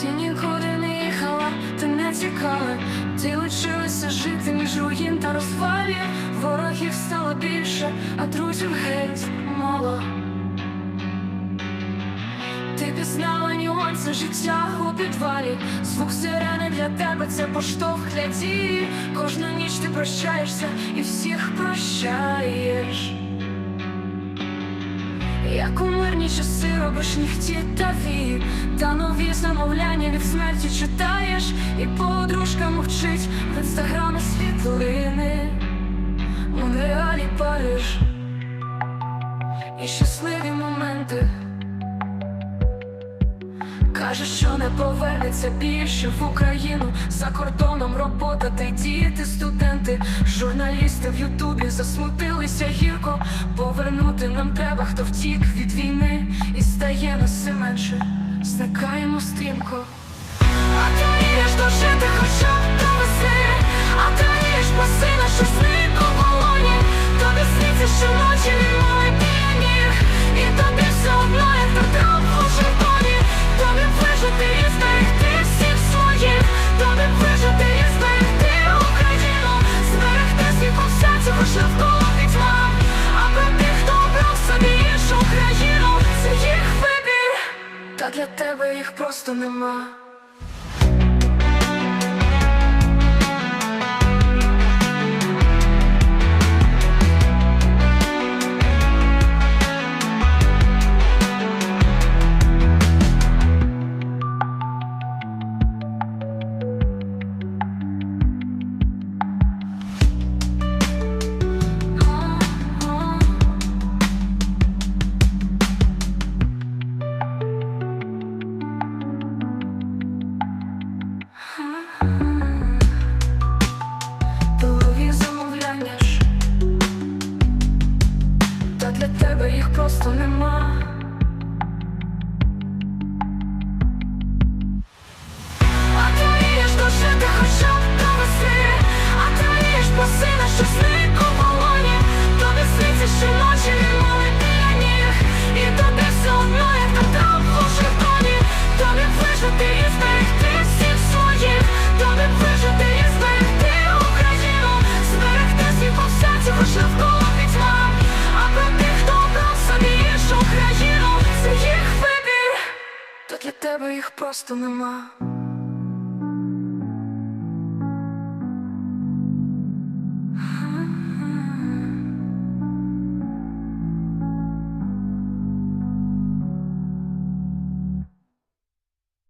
Ти нікуди не їхала, ти не тікала, ти лишилася жити між руїн та розвалів Ворогів стало більше, а друзів геть мало. Ти пізнала нюанси життя у підвалі. Звук сирени для тебе це поштовх для дії. Кожну ніч ти прощаєшся і всіх прощаєш як у мирні часи робиш нігті та вії Та нові замовляння від смерті читаєш. І подружка мовчить в інстаграмі світлини. У реалі париш І щасливі моменти. Каже, що не повернеться більше в Україну. За кордоном робота та й діти, студенти Журналісти в Ютубі засмутилися гірко. Повернути нам треба, хто втік від війни. І стає нас все менше, зникаємо стрімко. А ти мрієш дожити хоча б до весни А ти мрієш паси на щось для тебе їх просто нема тебе їх просто для тебе їх просто нема